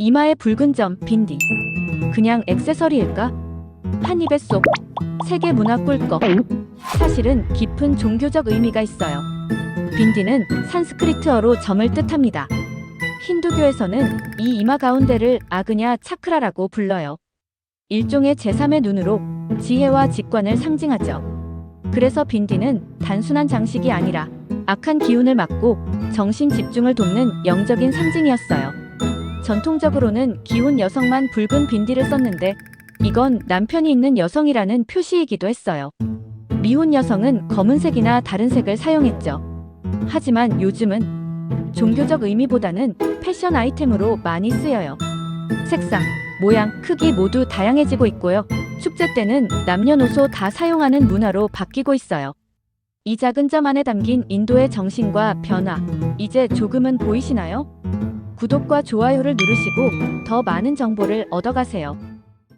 이마에 붉은 점, 빈디. 그냥 액세서리일까? 한 입에 쏙. 세계 문화 꿀꺽. 사실은 깊은 종교적 의미가 있어요. 빈디는 산스크리트어로 점을 뜻합니다. 힌두교에서는 이 이마 가운데를 아그냐 차크라라고 불러요. 일종의 제3의 눈으로 지혜와 직관을 상징하죠. 그래서 빈디는 단순한 장식이 아니라 악한 기운을 막고 정신 집중을 돕는 영적인 상징이었어요. 전통적으로는 기혼 여성만 붉은 빈디를 썼는데 이건 남편이 있는 여성이라는 표시이기도 했어요. 미혼 여성은 검은색이나 다른 색을 사용했죠. 하지만 요즘은 종교적 의미보다는 패션 아이템으로 많이 쓰여요. 색상, 모양, 크기 모두 다양해지고 있고요. 축제 때는 남녀노소 다 사용하는 문화로 바뀌고 있어요. 이 작은 점 안에 담긴 인도의 정신과 변화, 이제 조금은 보이시나요? 구독과 좋아요를 누르시고 더 많은 정보를 얻어가세요.